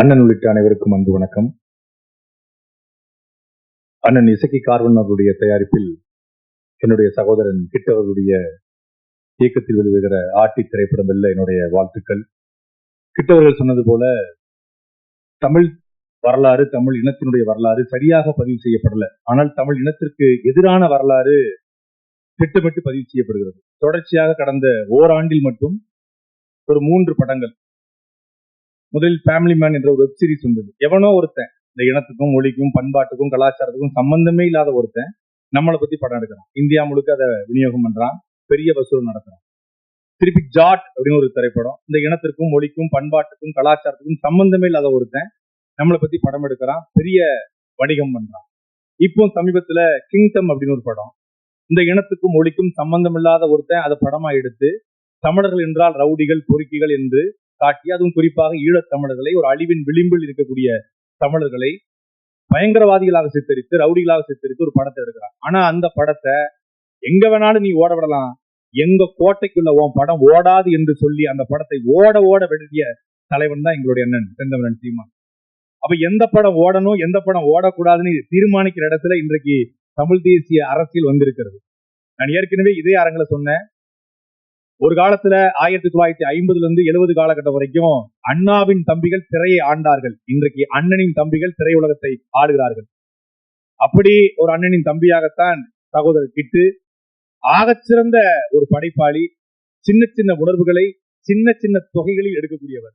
அண்ணன் உள்ளிட்ட அனைவருக்கும் அன்பு வணக்கம். அண்ணன் இசக்கி கார்வன் அவருடைய தயாரிப்பில் என்னுடைய சகோதரன் கிட்ட அவர்களுடைய இயக்கத்தில் வெளிவருகிற ஆட்டி திரைப்படம் வெல்ல என்னுடைய வாழ்த்துக்கள். கிட்டவர்கள் சொன்னது போல தமிழ் வரலாறு தமிழ் இனத்தினுடைய வரலாறு சரியாக பதிவு செய்யப்படல. ஆனால் தமிழ் இனத்திற்கு எதிரான வரலாறு திட்டமிட்டு பதிவு செய்யப்படுகிறது. தொடர்ச்சியாக கடந்த ஓராண்டில் மட்டும் ஒரு மூன்று படங்கள் முதலில் ஃபேமிலி மேன் என்ற ஒரு வெப் சீரிஸ் வந்தது. எவனோ ஒருத்தன் இந்த இனத்துக்கும் மொழிக்கும் பண்பாட்டுக்கும் கலாச்சாரத்துக்கும் சம்பந்தமே இல்லாத ஒருத்தன் நம்மளை பத்தி படம் எடுக்கிறான். இந்தியா முழுக்க அதை விநியோகம் பண்றான். பெரிய வசூல் நடத்துறான். திருப்பி ஜாட் அப்படின்னு ஒரு திரைப்படம். இந்த இனத்திற்கும் மொழிக்கும் பண்பாட்டுக்கும் கலாச்சாரத்துக்கும் சம்பந்தமே இல்லாத ஒருத்தன் நம்மளை பத்தி படம் எடுக்கிறான். பெரிய வணிகம் பண்றான். இப்போ சமீபத்துல கிங்டம் அப்படின்னு ஒரு படம். இந்த இனத்துக்கும் மொழிக்கும் சம்பந்தம் இல்லாத ஒருத்தன் அதை படமா எடுத்து தமிழர்கள் என்றால் ரவுடிகள் பொறுக்கிகள் என்று காட்டி அதுவும் குறிப்பாக ஈழத் தமிழர்களை ஒரு அழிவின் விளிம்பில் இருக்கக்கூடிய தமிழர்களை பயங்கரவாதிகளாக சித்தரித்து ரவுடிகளாக சித்தரித்து ஒரு படத்தை எடுக்கிறான். ஆனா அந்த படத்தை எங்க வேணாலும் நீ ஓட விடலாம். எங்க கோட்டைக்குள்ள உன் படம் ஓடாது என்று சொல்லி அந்த படத்தை ஓட ஓட விடுதிய தலைவன் தான் எங்களுடைய அண்ணன் செந்தமரன் சீமான். அப்ப எந்த படம் ஓடணும் எந்த படம் ஓடக்கூடாதுன்னு தீர்மானிக்கிற இடத்துல இன்றைக்கு தமிழ் தேசிய அரசியல் வந்திருக்கிறது. நான் ஏற்கனவே இதே அரங்கில சொன்னேன். ஒரு காலத்துல ஆயிரத்தி தொள்ளாயிரத்தி ஐம்பதுல இருந்து எழுபது காலகட்டம் வரைக்கும் அண்ணாவின் தம்பிகள் திரையை ஆண்டார்கள். இன்றைக்கு அண்ணனின் தம்பிகள் திரையுலகத்தை ஆடுகிறார்கள். அப்படி ஒரு அண்ணனின் தம்பியாகத்தான் சகோதரர் கிட்டு ஆகச்சிறந்த ஒரு படைப்பாளி சின்ன சின்ன உணர்வுகளை சின்ன சின்ன தொகைகளில் எடுக்கக்கூடியவர்.